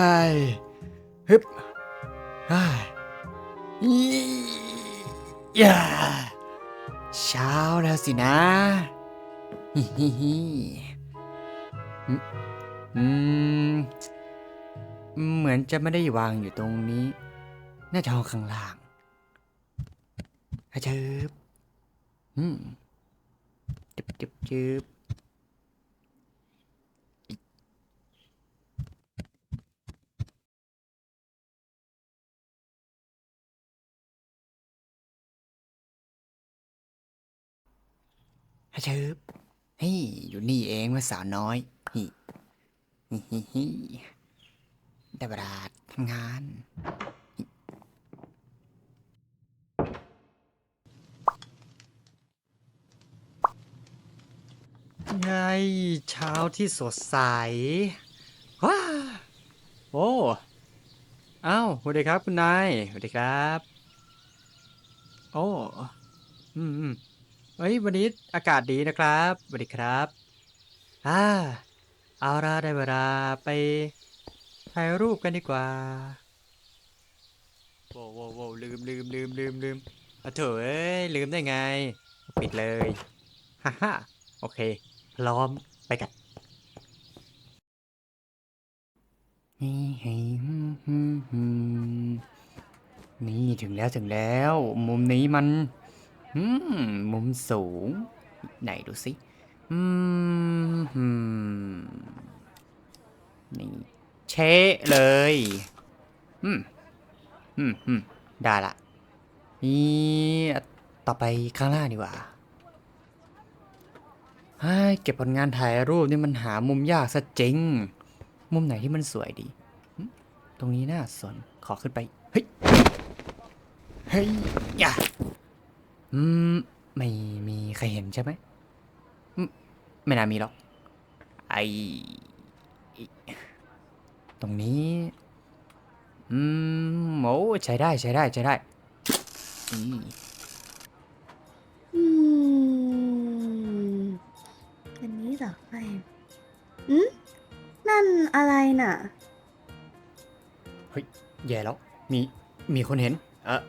ฮ้ยฮึบเฮ้ยอีย่าเช้าแล้วสินะฮิฮิฮิอืมเหมือนจะไม่ได้วางอยู่ตรงนี้ น่าจะห้องข้างล่างอาจึบอืมจึบจึบจึบ อาจึบเฮ้ยอยู่นี่เองว่าสาวน้อยฮิฮิฮิฮิได้เวลาทำงาน ไงเช้าที่สดใส ว้า โอ้อ้าวสวัสดีครับคุณนายสวัสดีครับ โอ้ อืมอืม เฮ้ยวันนี้อากาศดีนะครับสวัสดีครับอ่าเอาละได้เวลาไปถ่ายรูปกันดีกว่าโว้วโว้วโว้วลืมลืมลืมลืมลืมอะเถอะเอ้ยลืมได้ไง ปิดเลยฮ่าฮ่าโอเค พร้อมไปกันนี่เฮ้ยฮึ่มฮึ่มฮึ่มนี่ถึงแล้วถึงแล้ว มุมนี้มัน อืม มุมสูง ไหนดูสิอืมนี่เชะเลย อืม อืมอืมได้ละ นี่ต่อไปข้างล่างดีกว่าเฮ้เก็บผลงานถ่ายรูปนี่มันหามุมยากซะจริง มุมไหนที่มันสวยดี ตรงนี้น่าสน ขอขึ้นไป เฮ้ย เฮ้ยอย่า อืม ไม่มีใครเห็นใช่ไหมอืมไม่น่ามีหรอก ไอตรงนี้ อืมโอ้ใช้ได้ใช้ได้ใช้ได้อืมอืมอันนี้เหรอไฟอืมนั่นอะไรน่ะเฮ้ยแย่แล้ว มี มีคนเห็น เออ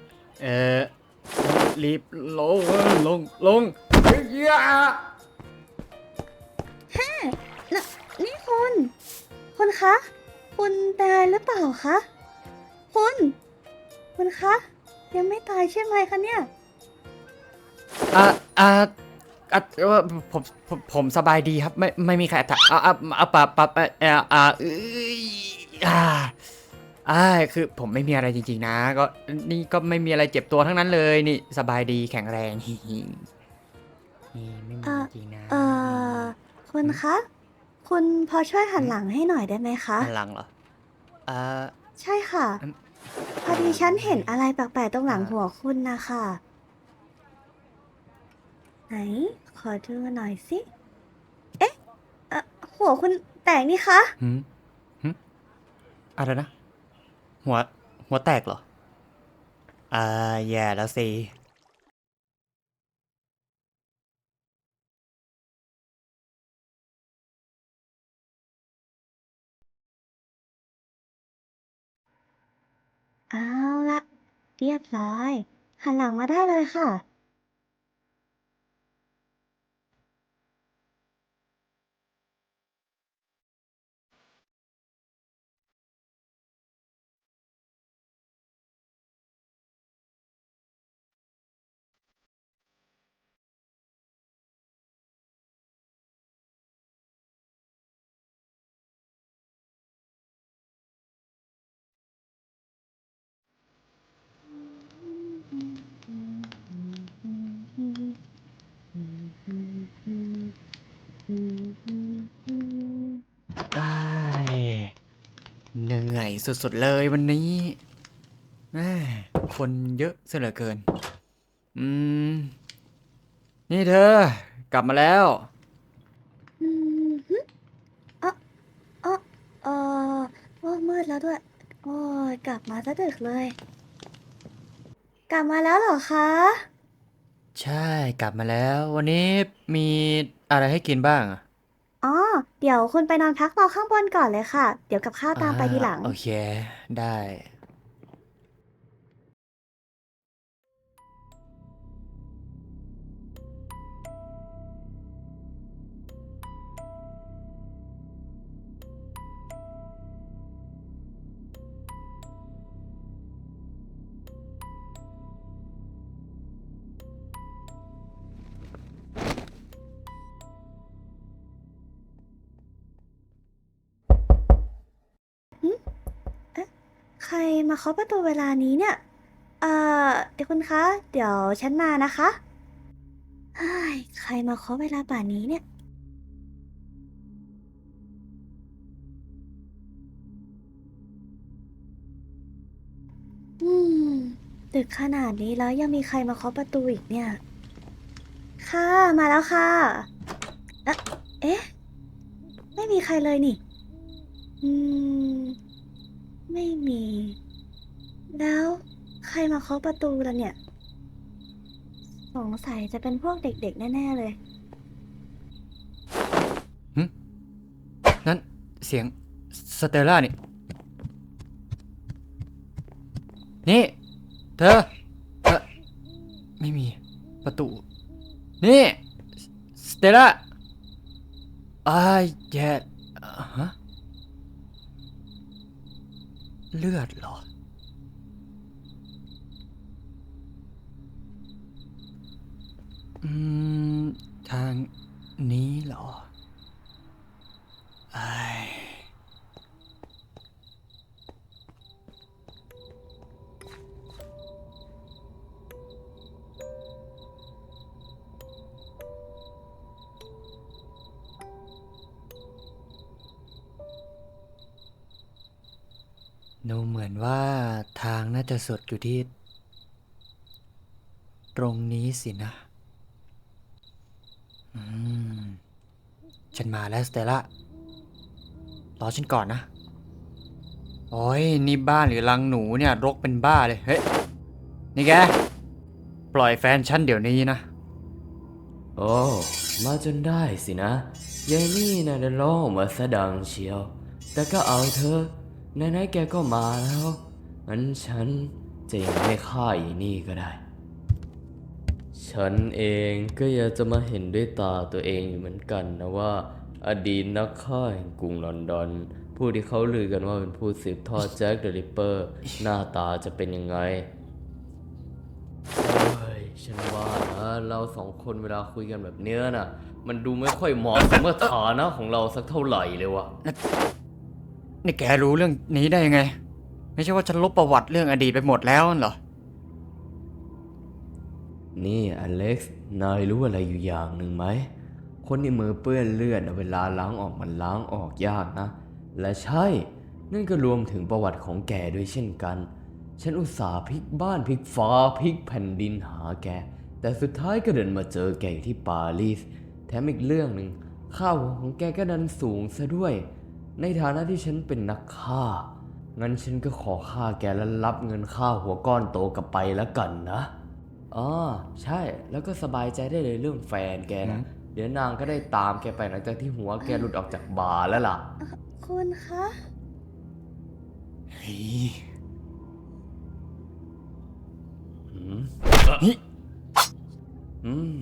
เออ รีบลงลงลงเฮ้ยอย่าแล้วนี่คุณ คุณคะ คุณเป็นอะไรหรือเปล่าคะ คุณ คุณคะ ยังไม่ตายใช่ไหมคะเนี่ย อ่าอ่าอะเอ่อผมผมผมสบายดีครับ ไม่ไม่มีใครอัดอ่าอ่าอ่าปะปะปะเอ่ออ่าเอ้ยอ่า อ่าคือผมไม่มีอะไรจริง ๆ นะ ก็นี่ก็ไม่มีอะไรเจ็บตัวทั้งนั้นเลยนี่สบายดีแข็งแรงฮิฮินี่ไม่มีอะจริงนะเอ่อคุณคะ คุณพอช่วยหันหลังให้หน่อยได้ไหมคะ พลังเหรอเอ่อ ใช่ค่ะ อืม พอดีฉันเห็นอะไรแปลกๆตรงหลังอ่าหัวคุณนะคะไหน ขอดูหน่อยสิ เอ๊ะเอ่อหัวคุณแตกนี่คะ หืมหืมอะไรนะ หัว หัวแตกเหรอ อ่า แย่แล้วสิเอาละเรียบร้อย หันหลังมาได้เลยค่ะ ได้เหนื่อยสุดๆเลยวันนี้แม่คนเยอะเสียเหลือเกิน อืม นี่เธอ กลับมาแล้วอืมฮึเอ่อเอ่อเอ่อโอ้มืดแล้วด้วย โอ้ยกลับมาซะดึกเลย กลับมาแล้วเหรอคะ ใช่กลับมาแล้ว วันนี้มีอะไรให้กินบ้างอะอ๋อ เดี๋ยวคุณไปนอนพักรอข้างบนก่อนเลยค่ะ เดี๋ยวกับข้าวตามไปทีหลัง โอเค ได้ รมาเคาะประตูเวลานี้เนี่ย เอ่อ เดี๋ยวคุณคะ เดี๋ยวฉันมานะคะเฮ้ยใครมาเคาะเวลาป่านนี้เนี่ย อืม ดึกขนาดนี้แล้วยังมีใครมาเคาะประตูอีกเนี่ย ค่ะ มาแล้วค่ะ เอ๊ะเอ๊ะไม่มีใครเลยนี่ อืม ไม่มี แล้วใครมาเคาะประตูล่ะเนี่ย สงสัยจะเป็นพวกเด็ก ๆ แน่ๆเลย นั่นเสียงสเตลล่านี่ นี่ เธอเออไม่มีประตู นี่ สเตลล่าอ้ายแย่อ่าฮะ เลือดเหรอ อืม ทางนี้เหรอไอ ดูเหมือนว่าทางน่าจะสดอยู่ที่ ตรงนี้สินะ อืม ฉันมาแล้วสเตลล่ารอฉันก่อนนะ โอ้ย นี่บ้านหรือรังหนูเนี่ย รกเป็นบ้าเลย เฮ้ย นี่แก ปล่อยแฟนฉันเดี๋ยวนี้นะ โอ้ มาจนได้สินะยายนี่นะได้ร้องอมาสะดังเชียว แต่ก็เอาเธอะ ไหนๆแกก็มาแล้วงั้นฉันจะยังไม่ฆ่าอีนี่ก็ได้ ฉันเองก็อยากจะมาเห็นด้วยตาตัวเองอยู่เหมือนกันนะว่า อดีตนักฆ่าแห่งกรุงลอนดอน ผู้ที่เขาลือกันว่าเป็นผู้สืบทอดแจ็คเดอะริปเปอร์ หน้าตาจะเป็นยังไงเฮ้ยฉันว่านะเราสองคนเวลาคุยกันแบบเนี้ยน่ะ มันดูไม่ค่อยเหมาะสมกับฐานะของเราสักเท่าไหร่เลยว่ะ นี่แกรู้เรื่องนี้ได้ยังไง ไม่ใช่ว่าฉันลบประวัติเรื่องอดีตไปหมดแล้วเหรอ นี่อเล็กซ์ นายรู้อะไรอยู่อย่างหนึ่งไหม คนที่มือเปื้อนเลือดเวลาล้างออกมันล้างออกยากนะ และใช่ นั่นก็รวมถึงประวัติของแกด้วยเช่นกัน ฉันอุตส่าห์พลิกบ้านพลิกฟ้าพลิกแผ่นดินหาแก แต่สุดท้ายก็เดินมาเจอแกอยู่ที่ปารีส แถมอีกเรื่องหนึ่งข้าวของแกก็ดันสูงซะด้วย ในฐานะที่ฉันเป็นนักฆ่า งั้นฉันก็ขอฆ่าแกแล้วรับเงินค่าหัวก้อนโตกลับไปแล้วกันนะอ๋อใช่ แล้วก็สบายใจได้เลยเรื่องแฟนแกนะ เดี๋ยวนางก็ได้ตามแกไปหลังจากที่หัวแกหลุดออกจากบาร์แล้วล่ะ คุณคะเฮ้ยอืมเฮ้ยอืม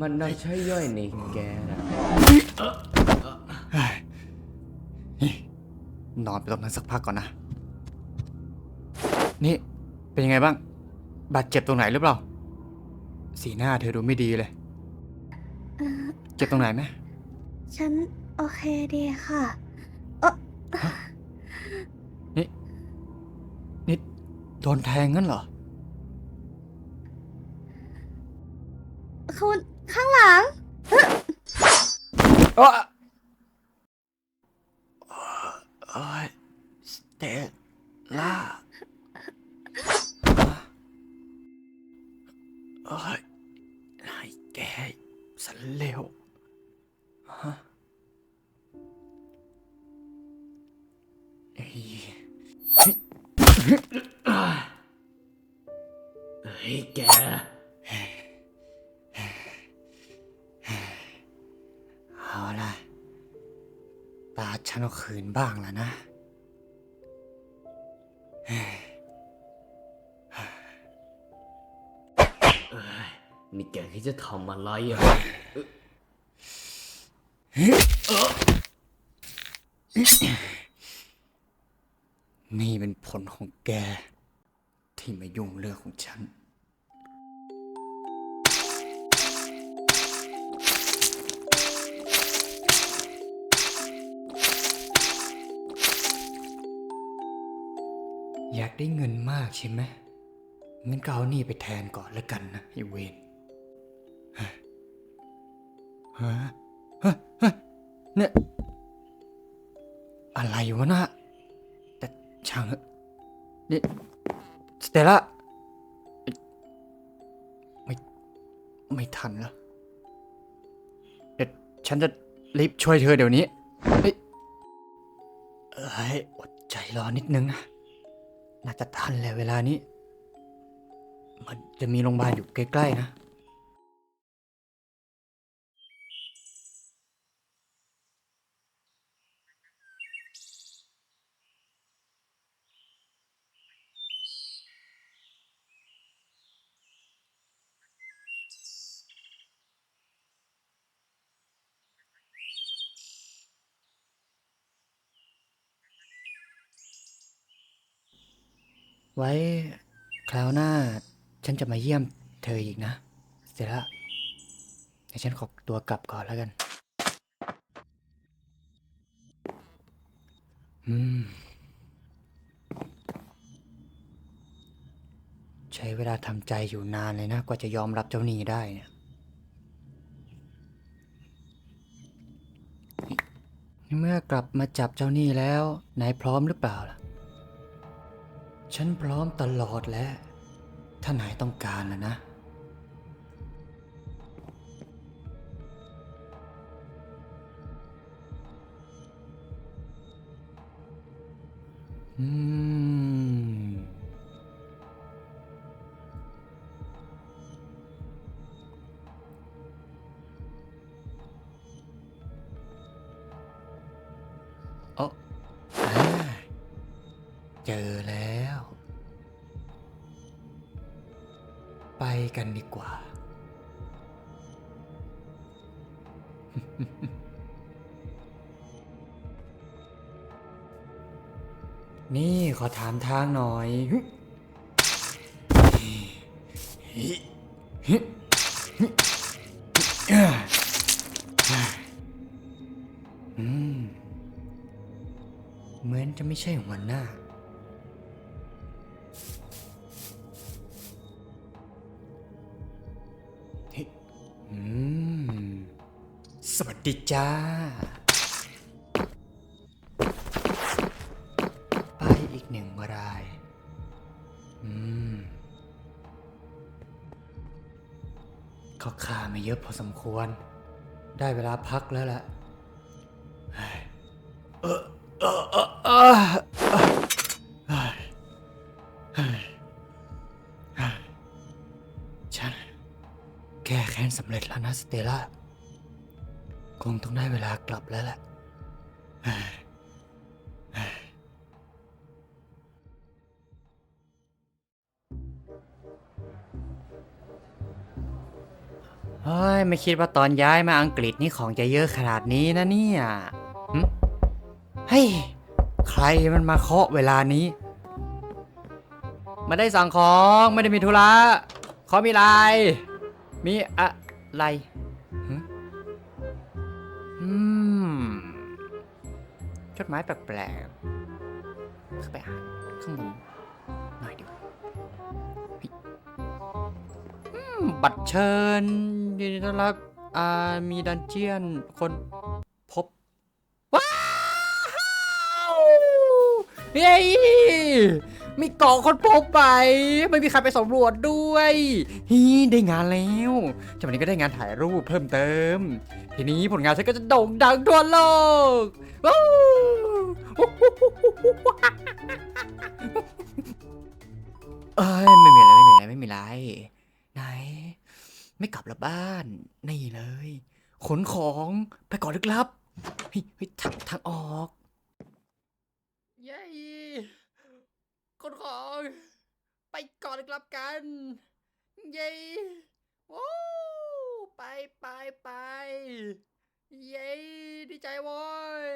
มันน่าใช่ย่อยในแกนะ นอนไปตรงนั้นสักพักก่อนนะ นี่เป็นยังไงบ้าง บาดเจ็บตรงไหนหรือเปล่า สีหน้าเธอดูไม่ดีเลยเอ่อเจ็บตรงไหนไหมฉันโอเคดีค่ะนี่โดนแทงงั้นเหรอ คุณข้างหลัง โอ้โอ้ยสเตลล่าโอ้ ฉันเอาคืนบ้างแล้วนะ นี่แกคิดจะทำอะไรอะนี่เป็นผลของแก ที่มายุ่งเรื่องของฉัน อยากได้เงินมากใช่ไหมงั้นก็เอานี่ไปแทนก่อนแล้วกันนะไอเวนฮะฮะฮะฮะเนี่ยอะไรวะนะแต่ช่างเนี่สเตลล่าไม่ไม่ทันแล้วเดี๋ยวฉันจะรีบช่วยเธอเดี๋ยวนี้ เฮ้ยเอ้ยอดใจรอนิดนึงนะ น่าจะทันแหละเวลานี้ มันจะมีโรงพยาบาลอยู่ใกล้ๆนะ ไว้คราวหน้า ฉันจะมาเยี่ยมเธออีกนะ เสร็จแล้วเดี๋ยวฉันขอตัวกลับก่อนแล้วกัน อืม ใช้เวลาทำใจอยู่นานเลยนะ กว่าจะยอมรับเจ้าหนี้ได้เนี่ยเมื่อกลับมาจับเจ้าหนี้แล้วนายพร้อมหรือเปล่าล่ะ ฉันพร้อมตลอดแล้วถ้านายต้องการนะนะ อืมโอ้อ่าเจอแล้ว กันดีกว่า นี่ขอถามทางหน่อยเหมือนจะไม่ใช่หัวหน้า ดีจ้า ไปอีกหนึ่งราย อืมเขาฆ่ามาเยอะพอสมควร ได้เวลาพักแล้วล่ะเออเออเออเออเฮ้ยเฮ้ยเฮ้ยฉันแก้แค้นสำเร็จแล้วนะสเตล่า คงต้องได้เวลากลับแล้วแหละเฮ้ย ไม่คิดว่าตอนย้ายมาอังกฤษนี่ของจะเยอะขนาดนี้นะเนี่ยหึเฮ้ย ใครมันมาเคาะเวลานี้มาได้สั่งของ ไม่ได้มีธุระขอมีอะไร มีอะไร มายแปลกๆเข้าไปอ่านข้างบนหน่อยดีกว่าบัตรเชิญยินดีต้อนรับอ่ามีดันเจียนคนพบว้าวเฮ้ยมีเกาะคนพบไป ไม่มีใครไปสำรวจด้วยฮีได้งานแล้วจากวันนี้ก็ได้งานถ่ายรูปเพิ่มเติม ทีนี้ผลงานฉันก็จะโด่งดังทั่วโลกว้าว เอ้ยไม่มีอะไรไม่มีอะไรไม่มีอะไร ไหน ไม่กลับละบ้าน นี่เลย ขนของไปก่อนลึกลับเฮ้ยทางทางออกเย้ขนของ ไปก่อนลึกลับกัน เย้ว้ไปไปไปเย้ดีใจว้ย